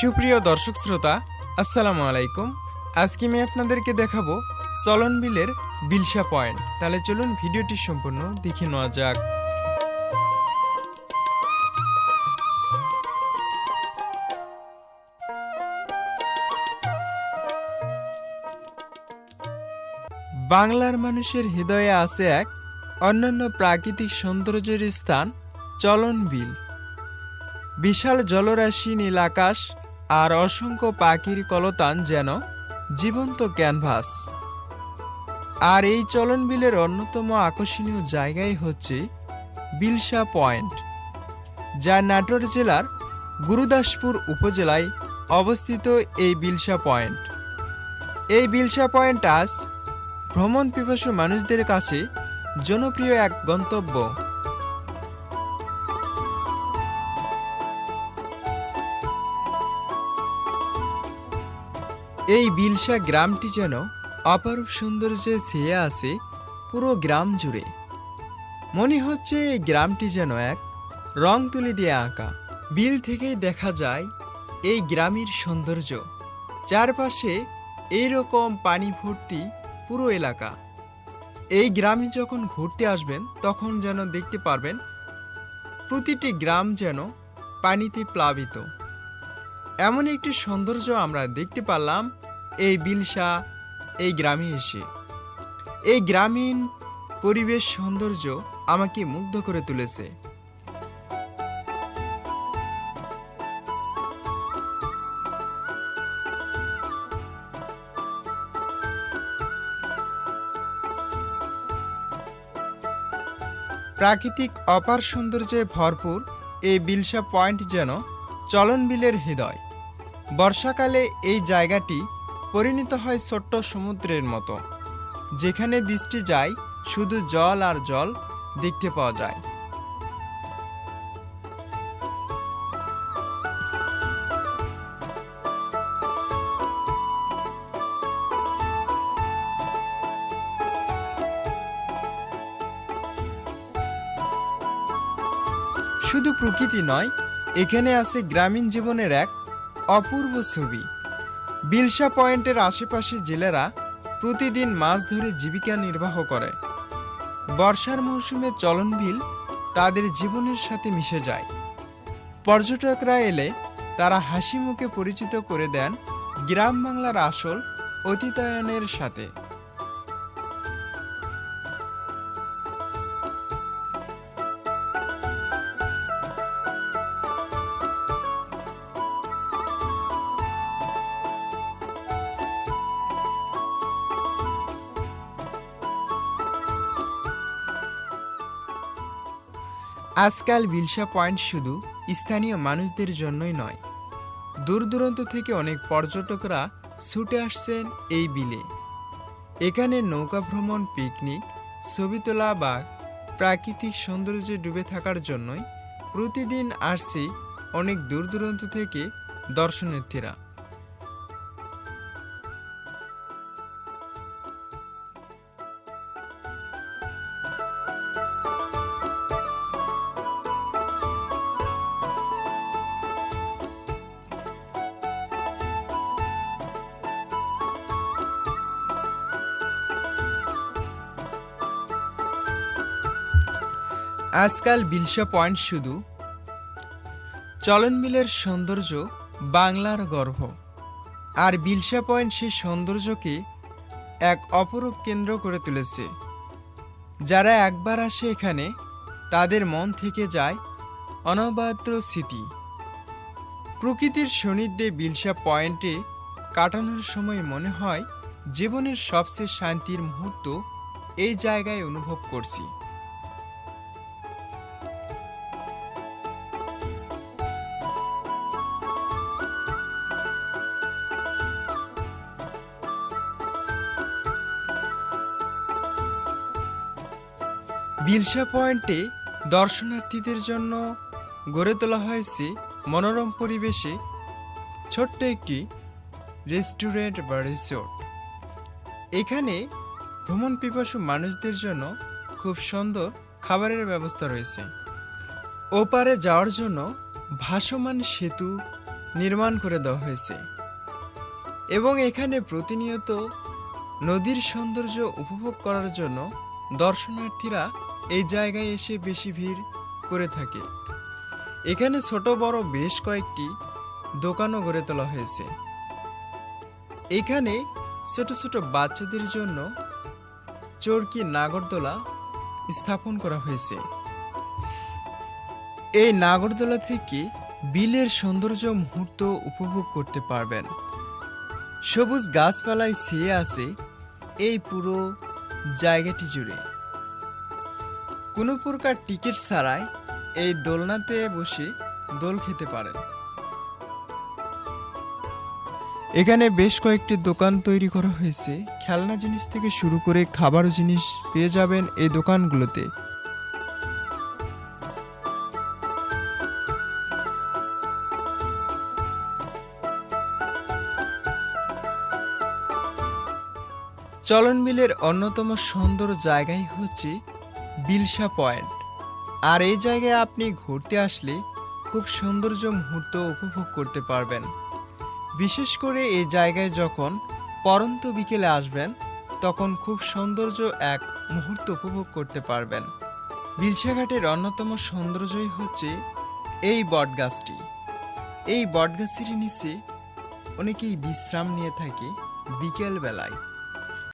সুপ্রিয় দর্শক শ্রোতা, আসসালামু আলাইকুম। আজকে আমি আপনাদেরকে দেখাবো চলন বিলের বিলসা পয়েন্ট। তাহলে চলুন ভিডিওটি সম্পূর্ণ দেখে নেওয়া যাক। বাংলার মানুষের হৃদয়ে আছে এক অন্যান্য প্রাকৃতিক সৌন্দর্যের স্থান চলন বিল। বিশাল জলরাশি নীল আকাশ আর অসংখ্য পাখির কলতান যেন জীবন্ত ক্যানভাস। আর এই চলন বিলের অন্যতম আকর্ষণীয় জায়গাই হচ্ছে বিলসা পয়েন্ট, যা নাটোর জেলার গুরুদাসপুর উপজেলায় অবস্থিত এই বিলসা পয়েন্ট। এই বিলসা পয়েন্ট আজ ভ্রমণ পিপাসু মানুষদের কাছে জনপ্রিয় এক গন্তব্য। এই বিলসা গ্রামটি যেন অপরূপ সৌন্দর্যে ছেয়ে আছে পুরো গ্রাম জুড়ে। মনে হচ্ছে এই গ্রামটি যেন এক রং তুলি দিয়ে আঁকা। বিল থেকেই দেখা যায় এই গ্রামের সৌন্দর্য। চারপাশে এইরকম পানি ভর্তি পুরো এলাকা। এই গ্রামে যখন ঘুরতে আসবেন, তখন যেন দেখতে পারবেন প্রতিটি গ্রাম যেন পানিতে প্লাবিত। এমন একটি সৌন্দর্য আমরা দেখতে পারলাম এই বিলসা, এই গ্রামে এসে। এই গ্রামীণ পরিবেশ সৌন্দর্য আমাকে মুগ্ধ করে তুলেছে। প্রাকৃতিক অপার সৌন্দর্যে ভরপুর এই বিলসা পয়েন্ট যেন চলন বিলের হৃদয়। বর্ষাকালে এই জায়গাটি পরিণত হয় ছোট্ট সমুদ্রের মতো, যেখানে দৃষ্টি যায় শুধু জল আর জল দেখতে পাওয়া যায়। শুধু প্রকৃতি নয়, এখানে আছে গ্রামীণ জীবনের এক অপূর্ব ছবি। বিলসা পয়েন্টের আশেপাশে জেলেরা প্রতিদিন মাছ ধরে জীবিকা নির্বাহ করে। বর্ষার মৌসুমে চলন বিল তাদের জীবনের সাথে মিশে যায়। পর্যটকরা এলে তারা হাসি মুখে পরিচিত করে দেন গ্রাম বাংলার আসল অতিতায়নের সাথে। আজকাল বিলসা পয়েন্ট শুধু স্থানীয় মানুষদের জন্যই নয়। দূর দূরান্ত থেকে অনেক পর্যটকরা ছুটে আসছেন এই বিলে। এখানে নৌকা ভ্রমণ, পিকনিক, ছবি তোলা বা প্রাকৃতিক সৌন্দর্যে ডুবে থাকার জন্যই প্রতিদিন আসছে অনেক দূর দূরান্ত থেকে দর্শনার্থীরা। আজকাল বিলসা পয়েন্ট শুধু চলন বিলের সৌন্দর্য বাংলার গর্ভ আর বিলসা পয়েন্ট সেই সৌন্দর্যকে এক অপরূপ কেন্দ্র করে তুলেছে। যারা একবার আসে এখানে, তাদের মন থেকে যায় অনবাদ্র স্মৃতি। প্রকৃতির সান্নিধ্যে বিলসা পয়েন্টে কাটানোর সময় মনে হয়, জীবনের সবচেয়ে শান্তির মুহূর্ত এই জায়গায় অনুভব করছি। বিলসা পয়েন্টে দর্শনার্থীদের জন্য গড়ে তোলা হয়েছে মনোরম পরিবেশে ছোট্ট একটি রেস্টুরেন্ট বা রিসোর্ট। এখানে ভ্রমণ পিপাসু মানুষদের জন্য খুব সুন্দর খাবারের ব্যবস্থা রয়েছে। ওপারে যাওয়ার জন্য ভাসমান সেতু নির্মাণ করে দেওয়া হয়েছে এবং এখানে প্রতিনিয়ত নদীর সৌন্দর্য উপভোগ করার জন্য দর্শনার্থীরা এই জায়গায় এসে বেশি ভিড় করে থাকে। এখানে ছোট বড় বেশ কয়েকটি দোকানও গড়ে তোলা হয়েছে। এখানে ছোট ছোট বাচ্চাদের জন্য চরকি নাগরদোলা স্থাপন করা হয়েছে। এই নাগরদোলা থেকে বিলের সৌন্দর্য মুহূর্ত উপভোগ করতে পারবেন। সবুজ গাছপালায় ছেয়ে আছে এই পুরো জায়গাটি জুড়ে। কোনো প্রকার টিকিট ছাড়াই এই দোলনাতে বসে দোল খেতে পারেন এখানে বেশ কয়েকটি দোকান তৈরি করা হয়েছে। খেলনা জিনিস থেকে শুরু করে খাবার জিনিস পেয়ে যাবেন এই দোকানগুলোতে। চলন মিলের অন্যতম সুন্দর জায়গাই হচ্ছে বিলসা পয়েন্ট। আর এই জায়গায় আপনি ঘুরতে আসলে খুব সৌন্দর্য মুহূর্ত উপভোগ করতে পারবেন। বিশেষ করে এই জায়গায় যখন পরন্ত বিকেলে আসবেন, তখন খুব সৌন্দর্য এক মুহূর্ত উপভোগ করতে পারবেন। বিলসাঘাটের অন্যতম সৌন্দর্যই হচ্ছে এই বটগাছটি। এই বটগাছের নিচে অনেকেই বিশ্রাম নিয়ে থাকে বিকেল বেলায়